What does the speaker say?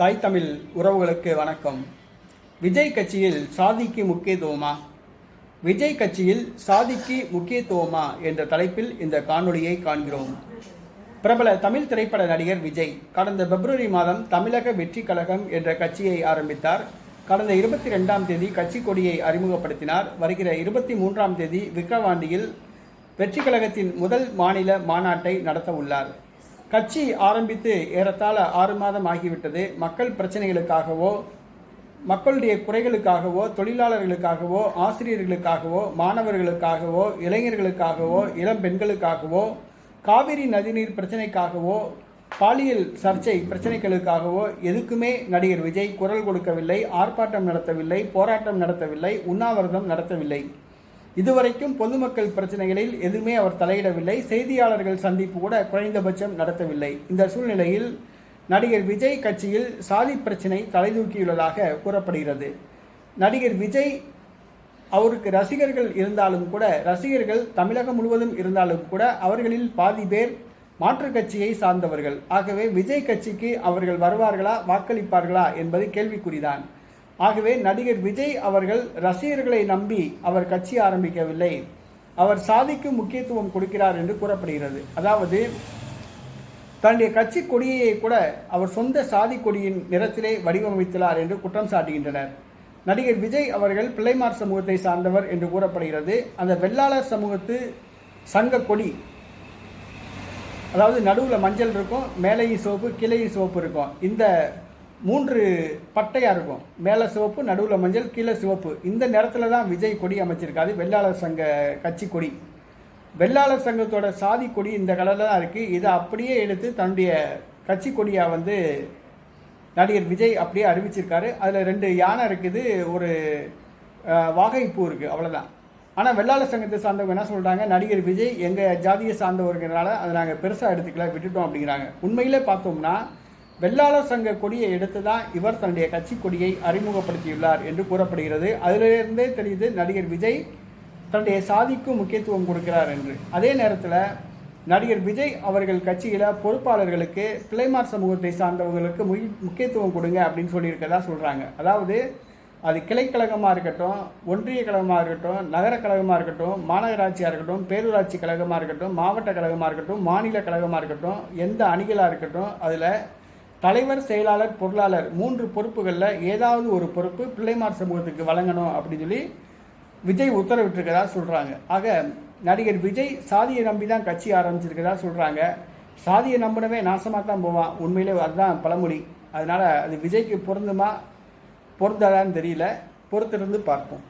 தாய் தமிழ் உறவுகளுக்கு வணக்கம். விஜய் கட்சியில் சாதிக்கு முக்கியத்துவமா? விஜய் கட்சியில் சாதிக்கு முக்கியத்துவமா என்ற தலைப்பில் இந்த காணொளியை காண்கிறோம். பிரபல தமிழ் திரைப்பட நடிகர் விஜய் கடந்த பிப்ரவரி மாதம் தமிழக வெற்றி கழகம் என்ற கட்சியை ஆரம்பித்தார். கடந்த இருபத்தி ரெண்டாம் தேதி கட்சி கொடியை அறிமுகப்படுத்தினார். வருகிற இருபத்தி மூன்றாம் தேதி விக்கிரவாண்டியில் வெற்றி கழகத்தின் முதல் மாநில மாநாட்டை நடத்த உள்ளார் கட்சி ஆரம்பித்து ஏறத்தாழ ஆறு மாதம் ஆகிவிட்டது. மக்கள் பிரச்சனைகளுக்காகவோ மக்களுடைய குறைகளுக்காகவோ தொழிலாளர்களுக்காகவோ ஆசிரியர்களுக்காகவோ மாணவர்களுக்காகவோ இளைஞர்களுக்காகவோ இளம் பெண்களுக்காகவோ காவிரி நதிநீர் பிரச்சனைக்காகவோ பாலியல் சர்ச்சை பிரச்சனைகளுக்காகவோ எதுக்குமே நடிகர் விஜய் குரல் கொடுக்கவில்லை ஆர்ப்பாட்டம் நடத்தவில்லை போராட்டம் நடத்தவில்லை உண்ணாவிரதம் நடத்தவில்லை. இதுவரைக்கும் பொதுமக்கள் பிரச்சனைகளில் எதுவுமே அவர் தலையிடவில்லை. செய்தியாளர்கள் சந்திப்பு கூட குறைந்தபட்சம் நடத்தவில்லை. இந்த சூழ்நிலையில் நடிகர் விஜய் கட்சியில் சாதி பிரச்சினை தலைதூக்கியுள்ளதாக கூறப்படுகிறது. நடிகர் விஜய் அவருக்கு ரசிகர்கள் இருந்தாலும் கூட ரசிகர்கள் தமிழகம் முழுவதும் இருந்தாலும் கூட அவர்களில் பாதி பேர் மாற்றுக் கட்சியை சார்ந்தவர்கள். ஆகவே விஜய் கட்சிக்கு அவர்கள் வருவார்களா வாக்களிப்பார்களா என்பது கேள்விக்குறிதான். ஆகவே நடிகர் விஜய் அவர்கள் ரசிகர்களை நம்பி அவர் கட்சி ஆரம்பிக்கவில்லை. அவர் சாதிக்கு முக்கியத்துவம் கொடுக்கிறார் என்று கூறப்படுகிறது. அதாவது தன்னுடைய கட்சி கொடியை கூட அவர் சொந்த சாதி கொடியின் நிறத்திலே வடிவமைத்துள்ளார் என்று குற்றம் சாட்டுகின்றனர். நடிகர் விஜய் அவர்கள் பிள்ளைமார் சமூகத்தை சார்ந்தவர் என்று கூறப்படுகிறது. அந்த வெள்ளாளர் சமூகத்து சங்க கொடி அதாவது நடுவில் மஞ்சள் இருக்கும் மேலேயும் சோப்பு கீழேயும் சோப்பு இருக்கும். இந்த மூன்று பட்டையாக இருக்கும். மேலே சிவப்பு நடுவில் மஞ்சள் கீழே சிவப்பு. இந்த நேரத்தில் தான் விஜய் கொடி அமைச்சிருக்காது வெள்ளாளர் சங்க கட்சி கொடி. வெள்ளாளர் சங்கத்தோட சாதி கொடி இந்த கலரில் தான் இருக்குது இதை அப்படியே எடுத்து தன்னுடைய கட்சி கொடியாக வந்து நடிகர் விஜய் அப்படியே அறிவிச்சிருக்காரு. அதில் ரெண்டு யானை இருக்குது. ஒரு வாகைப்பூ இருக்குது அவ்வளோதான் ஆனால் வெள்ளாளர் சங்கத்தை சார்ந்தவங்க என்ன சொல்கிறாங்க நடிகர் விஜய் எங்கள் ஜாதியை சார்ந்தவர்கிறனால அதை நாங்கள் பெருசாக எடுத்துக்கல விட்டுட்டோம் அப்படிங்கிறாங்க. உண்மையிலே பார்த்தோம்னா வெள்ளாளர் சங்க கொடியை எடுத்து தான் இவர் தன்னுடைய கட்சி கொடியை அறிமுகப்படுத்தியுள்ளார் என்று கூறப்படுகிறது. அதிலிருந்தே தெரியுது நடிகர் விஜய் தன்னுடைய சாதிக்கும் முக்கியத்துவம் கொடுக்கிறார் என்று. அதே நேரத்தில் நடிகர் விஜய் அவர்கள் கட்சியில் பொறுப்பாளர்களுக்கு பிள்ளைமார் சமூகத்தை சார்ந்தவர்களுக்கு முக்கியத்துவம் கொடுங்க அப்படின்னு சொல்லியிருக்கதா சொல்கிறாங்க அதாவது அது கிளைக்கழகமாக இருக்கட்டும் ஒன்றிய கழகமாக இருக்கட்டும் நகர கழகமாக இருக்கட்டும் மாநகராட்சியாக இருக்கட்டும் பேரூராட்சி கழகமாக இருக்கட்டும் மாவட்ட கழகமாக இருக்கட்டும் மாநில கழகமாக இருக்கட்டும் எந்த அணிகளாக இருக்கட்டும் அதில் தலைவர் செயலாளர் பொருளாளர் மூன்று பொறுப்புகளில் ஏதாவது ஒரு பொறுப்பு பிள்ளைமார் சமூகத்துக்கு வழங்கணும் அப்படின்னு சொல்லி விஜய் உத்தரவிட்டிருக்கதா சொல்கிறாங்க ஆக நடிகர் விஜய் சாதியை நம்பி தான் கட்சி ஆரம்பிச்சிருக்கதா சொல்கிறாங்க சாதியை நம்பினவே நாசமாக தான் போவான். உண்மையிலே அதுதான் பழமொழி. அதனால் அது விஜய்க்கு பொருந்துமா பொருந்தாதான்னு தெரியல. பொறுத்திருந்து பார்ப்போம்.